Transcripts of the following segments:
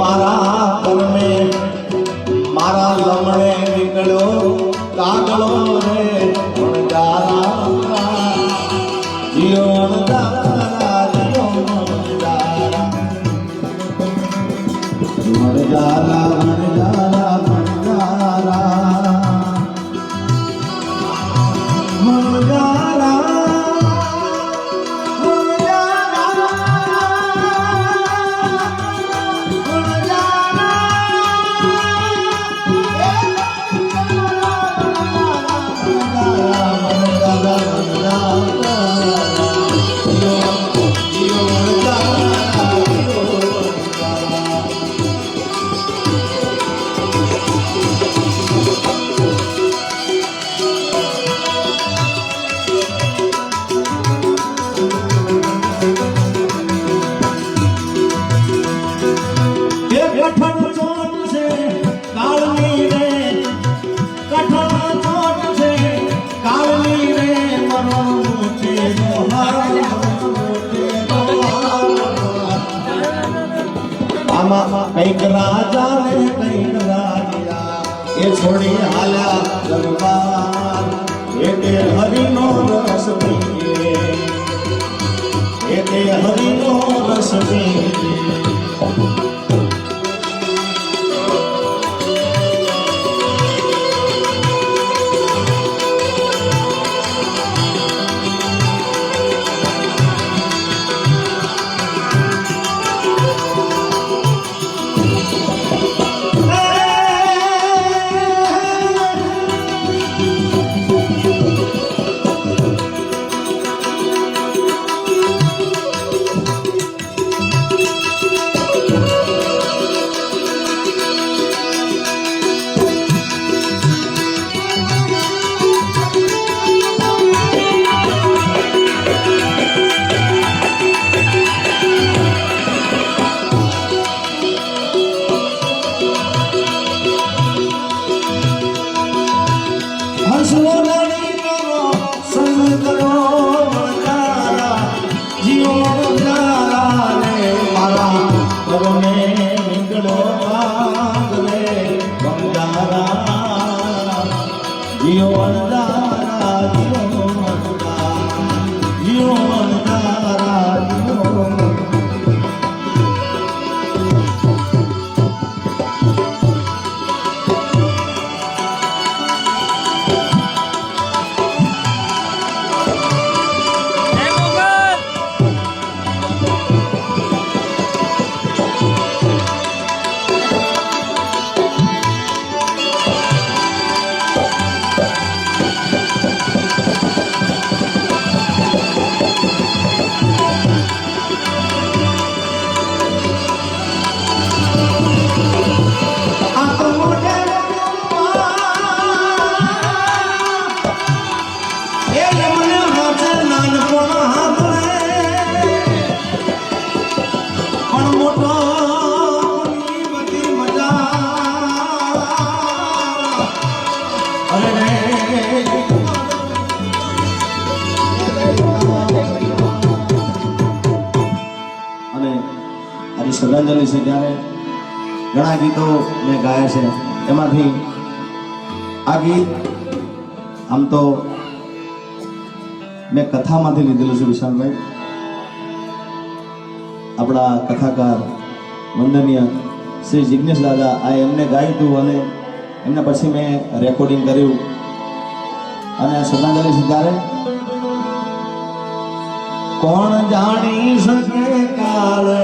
মারা આમાં કંઈક રાજા ને કંઈક રાજા. એ છોડી હાલ્યા દરબાર. એ તે હરિનો રસ પીએ. એ હરિનો રસ પીએ. શ્રદ્ધાંજલિ છે ત્યારે ઘણા ગીતો મેં ગાયા છે. એમાંથી આ ગીત આમ તો મેં કથામાંથી લીધેલું છે વિશાલભાઈ. આપણા કથાકાર વંદનીય શ્રી જિજ્ઞેશ દાદા, આ એમને ગાયું હતું અને એમના પછી મેં રેકોર્ડિંગ કર્યું. અને શ્રદ્ધાંજલિ છે ત્યારે કોણ જાણી શકે કાળને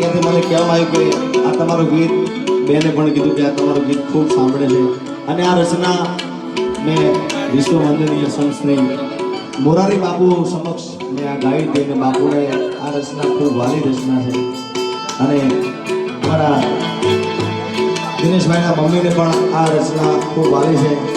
ત્યાંથી મને કહેવામાં આવ્યું કે આ તમારું ગીત બેને પણ કીધું કે આ તમારું ગીત ખૂબ સાંભળે છે. અને આ રચના મેં વિશ્વ વંદનીય સંસ્થની મોરારી બાપુ સમક્ષ મેં આ ગાઈ હતી અને બાપુને આ રચના ખૂબ વાલી રચના છે. અને મારા દિનેશભાઈના મમ્મીને પણ આ રચના ખૂબ વાલી છે.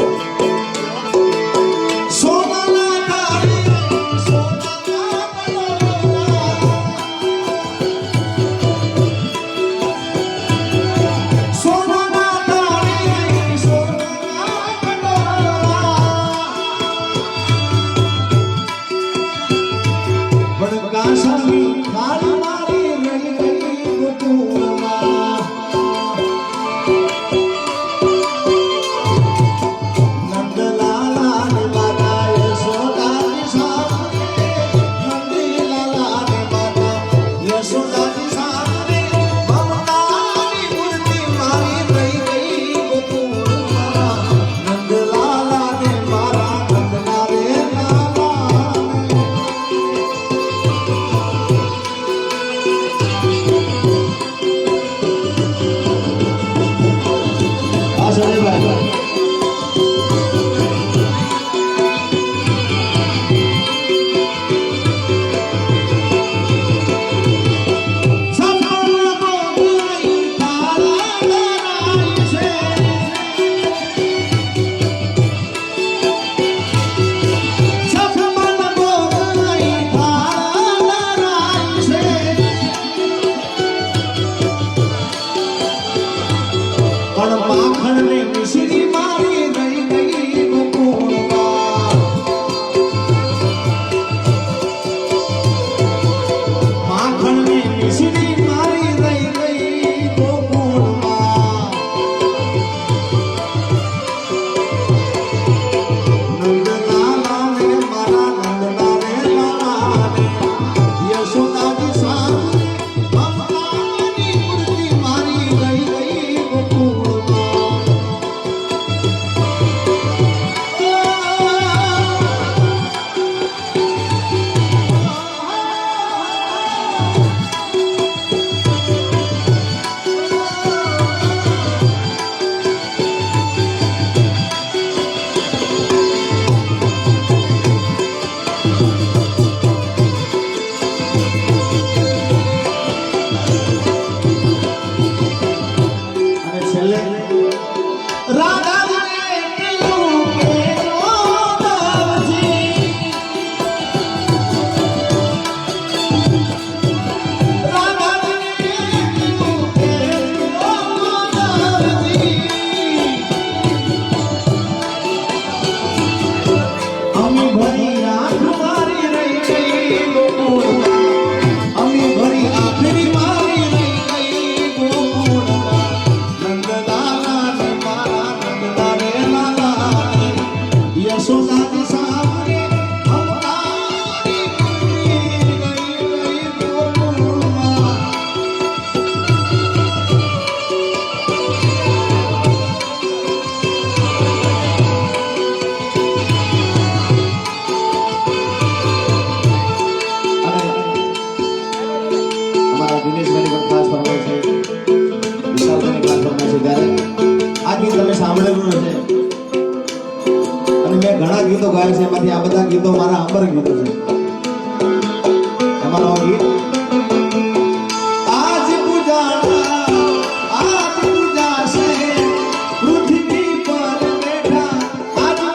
આજ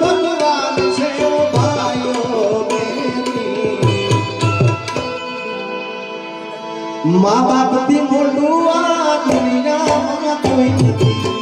ભગવાન છે મા બાપથી મોટું આ દુનિયામાં કોઈ નથી